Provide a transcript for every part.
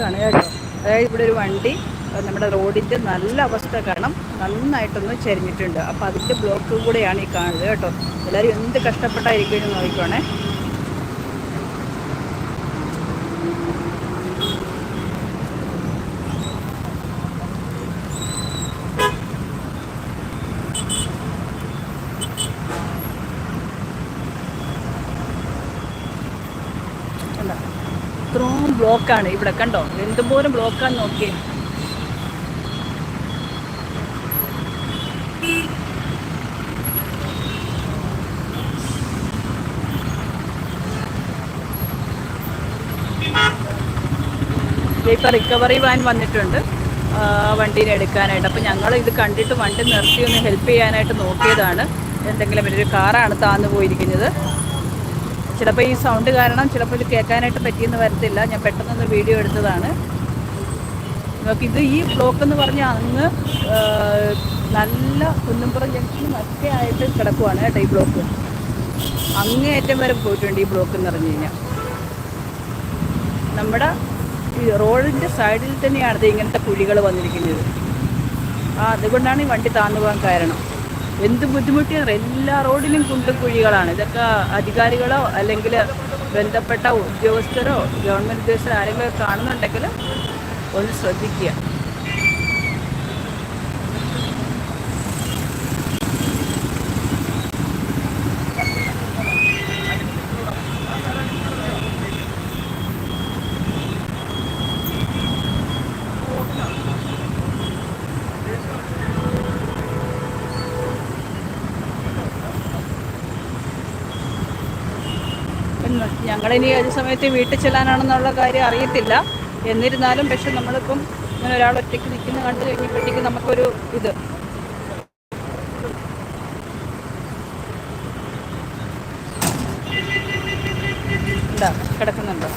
ബ്ലോക്കാണ് കേട്ടോ അതായത് ഇവിടെ ഒരു വണ്ടി നമ്മുടെ റോഡിന്റെ നല്ല അവസ്ഥ കാരണം നന്നായിട്ടൊന്ന് ചരിഞ്ഞിട്ടുണ്ട്. അപ്പോൾ അതിന്റെ ബ്ലോക്ക് കൂടെയാണ് ഈ കാണുന്നത് കേട്ടോ. എല്ലാവരും എന്ത് കഷ്ടപ്പെട്ടായിരിക്കും നോക്കിക്കോണേ. ഇത്രയും ബ്ലോക്കാണ് ഇവിടെ കണ്ടോ? എന്തുപോലും ബ്ലോക്കാന്ന് നോക്കിയേ. ഇപ്പോൾ റിക്കവറി വാൻ വന്നിട്ടുണ്ട്. വണ്ടീനെ എടുക്കാനായിട്ട്. അപ്പോൾ ഞങ്ങൾ ഇത് കണ്ടിട്ട് വണ്ടി നിർത്തി ഒന്ന് ഹെൽപ്പ് ചെയ്യാനായിട്ട് നോക്കിയതാണ്. എന്തെങ്കിലും വലിയൊരു കാറാണ് താന്നു പോയിരിക്കുന്നത്. ചിലപ്പോൾ ഈ സൗണ്ട് കാരണം ചിലപ്പോൾ ഇത് കേൾക്കാനായിട്ട് പറ്റിയെന്ന് വരത്തില്ല. ഞാൻ പെട്ടെന്നൊന്ന് വീഡിയോ എടുത്തതാണ്. നോക്കി ഇത് ഈ ബ്ലോക്ക് എന്ന് പറഞ്ഞാൽ അങ്ങ് നല്ല കുന്നുംപുറം ജംഗ്ഷനും ഒക്കെ ആയിട്ട് കിടക്കുവാണ് കേട്ടോ ഈ ബ്ലോക്ക് അങ്ങേയറ്റം വരെ പോയിട്ടുണ്ട് ഈ ബ്ലോക്ക് എന്ന് പറഞ്ഞു കഴിഞ്ഞാൽ നമ്മുടെ ഈ റോഡിന്റെ സൈഡിൽ തന്നെയാണ് ഇങ്ങനത്തെ കുഴികൾ വന്നിരിക്കുന്നത്. ആ അതുകൊണ്ടാണ് ഈ വണ്ടി താന്നു പോകാൻ കാരണം. എന്ത് ബുദ്ധിമുട്ടിയാണ് എല്ലാ റോഡിലും കുണ്ടും കുഴികളാണ് ഇതൊക്കെ അധികാരികളോ അല്ലെങ്കിൽ ബന്ധപ്പെട്ട ഉദ്യോഗസ്ഥരോ ഗവൺമെന്റ് ഉദ്യോഗസ്ഥരോ ആരെങ്കിലും കാണുന്നുണ്ടെങ്കിൽ ഒന്ന് ശ്രദ്ധിക്കുക. ഞങ്ങളിനി ഏത് സമയത്ത് വീട്ടിൽ ചെല്ലാനാണെന്നുള്ള കാര്യം അറിയത്തില്ല. എന്നിരുന്നാലും പക്ഷെ നമ്മളിപ്പം ഇങ്ങനെ ഒരാൾ ഒറ്റയ്ക്ക് നിൽക്കുന്ന കണ്ടു കഴിഞ്ഞപ്പോഴത്തേക്ക് നമുക്കൊരു ഇത് കിടക്കുന്നുണ്ടോ.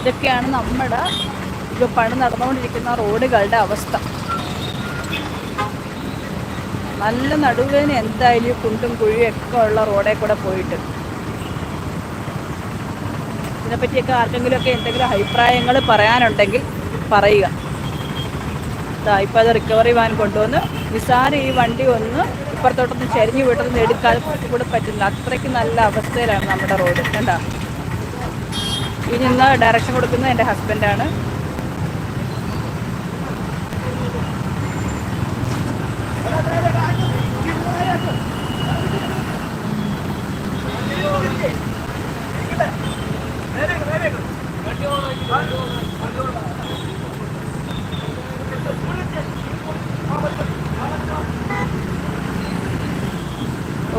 ഇതൊക്കെയാണ് നമ്മുടെ പണി നടന്നുകൊണ്ടിരിക്കുന്ന റോഡുകളുടെ അവസ്ഥ. നല്ല നടുവേന് എന്തായാലും കുണ്ടും കുഴിയും ഒക്കെ ഉള്ള റോഡേ കൂടെ പോയിട്ട്. ഇതിനെപ്പറ്റിയൊക്കെ ആർക്കെങ്കിലുമൊക്കെ എന്തെങ്കിലും അഭിപ്രായങ്ങൾ പറയാനുണ്ടെങ്കിൽ പറയുക. ഇപ്പം അത് റിക്കവറി വാൻ കൊണ്ടുവന്ന് നിസാര ഈ വണ്ടി ഒന്ന് ഇപ്പുറത്തോട്ടൊന്ന് ചെരിഞ്ഞു വിട്ടൊന്നും എടുക്കാൻ കൂടെ പറ്റുന്നില്ല അത്രയ്ക്ക് നല്ല അവസ്ഥയിലാണ് നമ്മുടെ റോഡ് കണ്ടോ? ഇനി ഇന്ന് ഡയറക്ഷൻ കൊടുക്കുന്നത് എന്റെ ഹസ്ബൻഡാണ്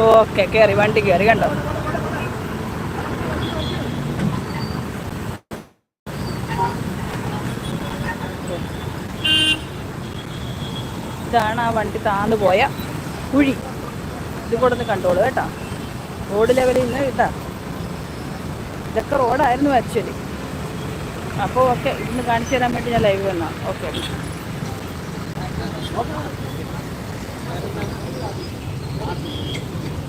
ഓക്കെ കയറി വണ്ടി കയറി കണ്ടോ? ഇതാണ് ആ വണ്ടി താന്നു പോയ കുഴി. ഇത് കൂടെ ഒന്ന് കണ്ടോളൂ കേട്ടോ. റോഡ് ലെവലിൽ നിന്ന് കേട്ടാ. ഇതൊക്കെ റോഡായിരുന്നു ആക്ച്വലി. അപ്പോൾ ഓക്കെ ഇന്ന് കാണിച്ചു തരാൻ വേണ്ടി ഞാൻ ലൈവ് വന്നാ. ഓക്കെ.